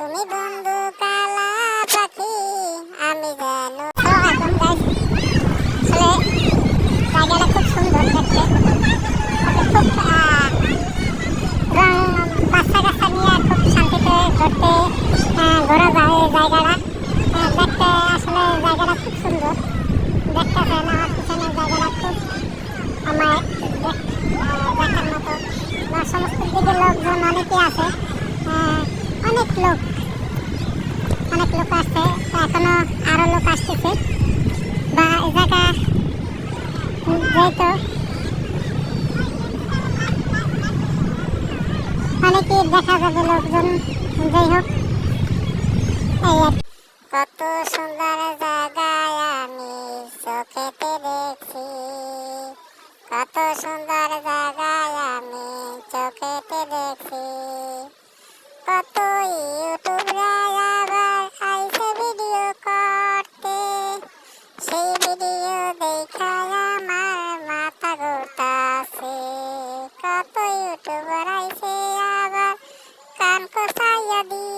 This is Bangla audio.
তুমি বন্ধু কালা পাখি আমি জায়গাটা খুব সুন্দর দেখতে। খুব রং বাচ্চা কাচ্চা খুব শান্তিতে ঘুরতে ঘোরা যায় জায়গাটা। আহ, দেখতে আসলে জায়গাটা খুব সুন্দর। দেখতেছেন আমার পিছনে জায়গাটা খুব আমার দেখার মতো। বা সমস্ত দিকে লোকজন অনেকেই আছে। অনেক লোক অনেক লোক আসছে এখনও আরও লোক আসতেছে। বা এই জায়গা, যেহেতু অনেকেই দেখা যাবে লোকজন, যাই হোক কত সুন্দর জায়গায় আমি চোখেতে দেখছি। কত সুন্দর জায়গায় আমি চোখেতে দেখছি। কত সেই ভিডিও দেখা আমার মাথা ঘুরতাছে কত ইউটিউবার আইছে আবার কান কোথায় দিয়ে